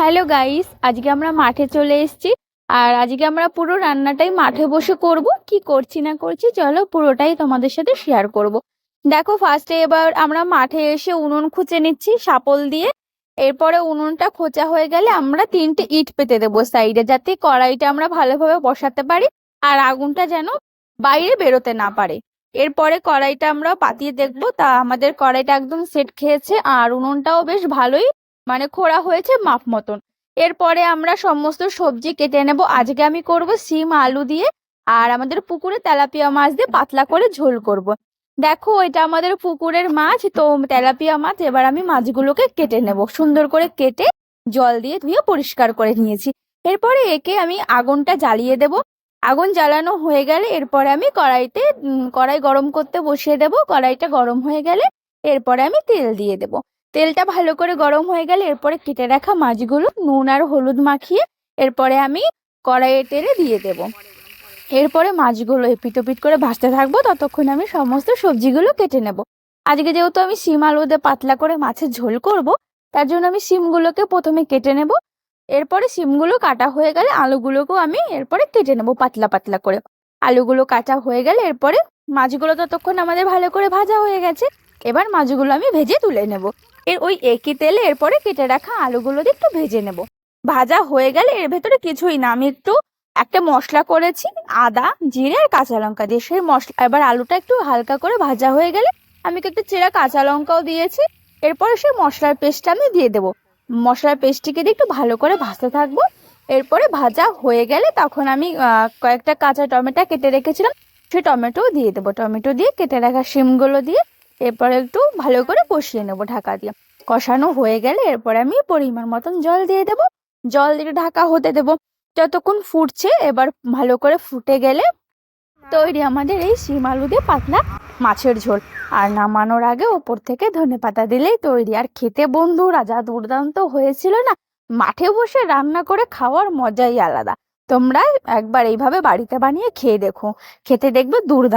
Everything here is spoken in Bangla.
হ্যালো গাইস, আজকে আমরা মাঠে চলে এসেছি। আর আজকে আমরা পুরো রান্নাটাই মাঠে বসে করব। কি করছি না করছি, চলো পুরোটাই তোমাদের সাথে শেয়ার করব। দেখো ফার্স্টে এবার আমরা মাঠে এসে উনুন খুঁচে নিচ্ছি শাপল দিয়ে। এরপরে উনুনটা খোঁচা হয়ে গেলে আমরা তিনটে ইট পেতে দেবো সাইডে, যাতে কড়াইটা আমরা ভালোভাবে বসাতে পারি আর আগুনটা যেন বাইরে বেরোতে না পারে। এরপরে কড়াইটা আমরা পাতিয়ে দেখব। তা আমাদের কড়াইটা একদম সেট খেয়েছে আর উনুনটাও বেশ ভালোই মানে খোড়া হয়েছে মাপ মতন। এরপরে আমরা সমস্ত সবজি কেটে নেব। আজকে আমি করব সিম আলু দিয়ে আর আমাদের পুকুরে তেলাপিয়া মাছ দিয়ে পাতলা করে ঝোল করব। দেখো, এটা আমাদের পুকুরের মাছ, তো তেলাপিয়া মাছ, এবার আমি মাছগুলোকে কেটে নেব। সুন্দর করে কেটে জল দিয়ে ধুয়ে পরিষ্কার করে নিয়েছি। এরপরে একে আমি আগুনটা জ্বালিয়ে দেব। আগুন জ্বালানো হয়ে গেলে এরপরে আমি কড়াইতে কড়াই গরম করতে বসিয়ে দেব। কড়াইটা গরম হয়ে গেলে এরপরে আমি তেল দিয়ে দেব। তেলটা ভালো করে গরম হয়ে গেলে এরপরে কেটে রাখা মাছগুলো নুন আর হলুদ মাখিয়ে এরপরে আমি কড়াইয়ে তেলে দিয়ে দেব। এরপরে মাছগুলো এপিট ওপিট করে ভাজতে থাকব, ততক্ষণ আমি সমস্ত সবজিগুলো কেটে নেব। আজকে যেহেতু আমি শিম আলু দিয়ে পাতলা করে মাছের ঝোল করব, তার জন্য আমি শিমগুলোকে প্রথমে কেটে নেব। এরপরে শিমগুলো কাটা হয়ে গেলে আলুগুলোকেও আমি এরপরে কেটে নেব পাতলা পাতলা করে। আলুগুলো কাটা হয়ে গেলে এরপরে মাছগুলো ততক্ষণ আমাদের ভালো করে ভাজা হয়ে গেছে। এবার মাছগুলো আমি ভেজে তুলে নেব। এর ওই একই তেলে এরপরে কেটে রাখা আলুগুলো দিয়ে একটু ভেজে নেব। ভাজা হয়ে গেলে এর ভেতরে কিছুই না। আমি একটু একটা মশলা করেছি, আদা, জিরে আর কাঁচা লঙ্কা দিয়ে। সেই মশলা, এবার আলুটা একটু হালকা করে ভাজা হয়ে গেলে আমি একটু চেরা কাঁচা লঙ্কাও দিয়েছি। এরপরে সেই মশলার পেস্টটা আমি দিয়ে দেবো। মশলার পেস্টটিকে দিয়ে একটু ভালো করে ভাজতে থাকব। এরপরে ভাজা হয়ে গেলে তখন আমি কয়েকটা কাঁচা টমেটো কেটে রেখেছিলাম। সেই টমেটো দিয়ে দেবো। টমেটো দিয়ে কেটে রাখা শিমগুলো দিয়ে এরপরে একটু ভালো করে কষিয়ে নেব ঢাকা দিয়ে। কষানো হয়ে গেলে এরপরে আমি পরিমাণ মতন জল দিয়ে দেবো। জল দিয়ে ঢাকা হতে দেবো। যতক্ষণ ফুটছে এবার ভালো করে ফুটে গেলে তৈরি আমাদের এই শিম আলু দিয়ে পাতলা মাছের ঝোল। আর নামানোর আগে ওপর থেকে ধনে পাতা দিলেই তৈরি। আর খেতে বন্ধুরা, যা দুর্দান্ত হয়েছিল না, মাঠে বসে রান্না করে খাওয়ার মজাই আলাদা। তোমরা একবার এইভাবে বাড়িতে বানিয়ে খেয়ে দেখো। খেতে দেখবে দুর্দান্ত